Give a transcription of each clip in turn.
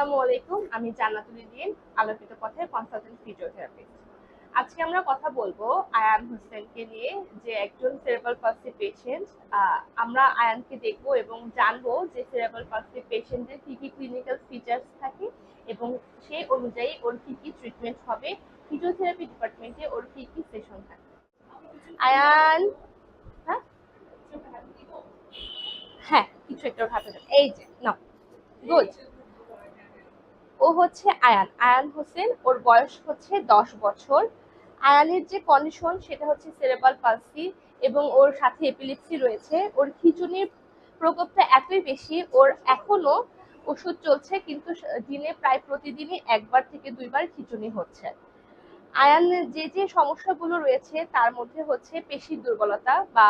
আসসালামু আলাইকুম, আমি জান্নাতুল দিন আলোকিত পথে কনসালটেন্ট ফিজিওথেরাপিস্ট আজকে আমরা কথা বলব আয়ান হোসেনকে নিয়ে, যে একজন সেরেব্রাল পালসি পেশেন্ট আমরা আয়ানকে দেখব এবং জানব যে সেরেব্রাল পালসি পেশেন্টের কি কি ক্লিনিক্যাল ফিচার্স থাকে এবং সেই অনুযায়ী ওর কি কি ট্রিটমেন্ট হবে। ফিজিওথেরাপি ডিপার্টমেন্টে ওর কি কি সেশন থাকে। আয়ান? হ্যাঁ? হ্যাঁ কিছু একটা হাতে এই যে, নাও গুড ও হচ্ছে আয়ান। আয়ান হোসেন, ওর বয়স হচ্ছে দশ বছর। আয়ানের যে কন্ডিশন সেটা হচ্ছে সেরেবাল পালসি এবং ওর সাথে এপিলিপসি রয়েছে। ওর খিচুনির প্রকোপটা এতই বেশি, ওর এখনও ওষুধ চলছে, কিন্তু দিনে প্রায় প্রতিদিনই একবার থেকে দুইবার খিচুনি হচ্ছে। আয়ানের যে যে সমস্যাগুলো রয়েছে, তার মধ্যে হচ্ছে পেশির দুর্বলতা বা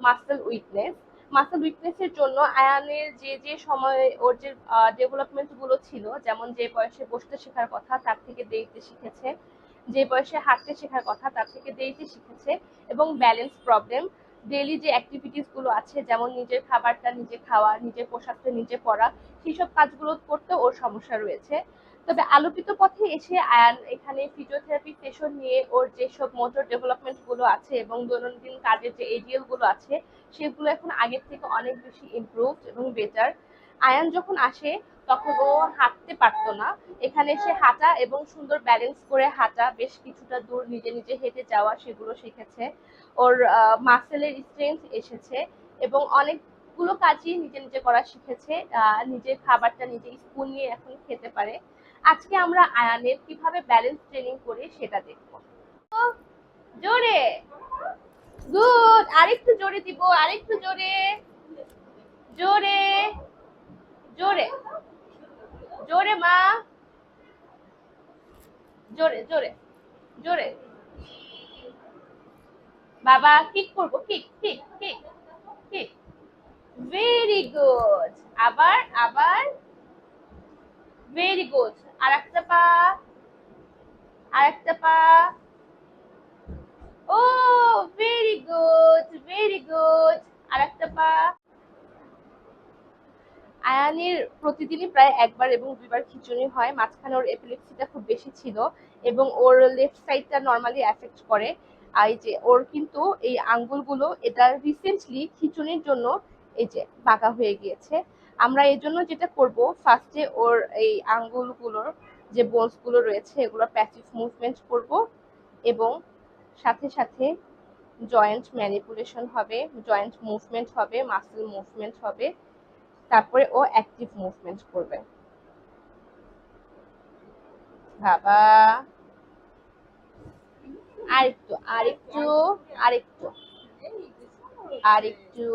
মাসেল উইকনেস মাসেল উইকনেসের জন্য আয়ানের যে যে সময়ে ওর যে ডেভেলপমেন্টগুলো ছিল, যেমন যে বয়সে বসতে শেখার কথা তার থেকে দেরিতে শিখেছে, যে বয়সে হাঁটতে শেখার কথা তার থেকে দেরিতে শিখেছে, এবং ব্যালেন্স প্রবলেম ডেইলি যে অ্যাক্টিভিটিসগুলো আছে, যেমন নিজের খাবারটা নিজে খাওয়া, নিজের পোশাকটা নিজে পরা, সেসব কাজগুলো করতে ওর সমস্যা রয়েছে। তবে আলোকিত পথে এসে আয়ান এখানে ফিজিওথেরাপি সেশন নিয়ে ওর যেসব মোটর ডেভেলপমেন্টগুলো আছে এবং দৈনন্দিন কাজের যে এডিএলগুলো আছে, সেগুলো এখন আগের থেকে অনেক বেশি ইমপ্রুভ এবং বেটার আয়ান যখন আসে, তখন ও হাঁটতে পারতো না। এখানে এসে হাঁটা এবং সুন্দর ব্যালেন্স করে হাঁটা, বেশ কিছুটা দূর নিজে নিজে হেঁটে যাওয়া, সেগুলো শিখেছে। ওর মাসেলের স্ট্রেংথ এসেছে এবং অনেকগুলো কাজই নিজে নিজে করা শিখেছে নিজের খাবারটা নিজে স্পুন নিয়ে এখন খেতে পারে। আজকে আমরা আয়ানের কীভাবে ব্যালেন্স ট্রেনিং করে সেটা দেখব। জোরে! গুড আরেকটু জোরে দিব, আরেকটু জোরে! জোরে! জোরে! জোরে, মা! জোরে জোরে! জোরে! বাবা কিক করব কিক কিক ভেরি গুড আবার আবার. ভেরি গুড আর একটা পা। আর একটা পা। ও ভেরি গুড ভেরি গুড আর একটা পা। আয়ানের প্রতিদিনই প্রায় একবার এবং দুইবার খিচুনি হয়। মাঝখানে ওর এপিলেপসিটা খুব বেশি ছিল এবং ওর লেফট সাইডটা নর্মালি অ্যাফেক্ট করে। আর যে ওর কিন্তু এই আঙ্গুলগুলো, এটা রিসেন্টলি খিচুনির জন্য এই যে বাঁকা হয়ে গিয়েছে। আমরা এই জন্য যেটা করব ফার্স্টে ওর এই আঙ্গুলগুলোর যে বোনসগুলো রয়েছে, এগুলো প্যাসিভ মুভমেন্ট করব এবং সাথে সাথে জয়েন্ট ম্যানিপুলেশন হবে জয়েন্ট মুভমেন্ট হবে মাসেল মুভমেন্ট হবে, তারপরে ও অ্যাক্টিভ মুভমেন্ট করবে। বাবা! আরেকটু আরেকটু আরেকটু আরেকটু।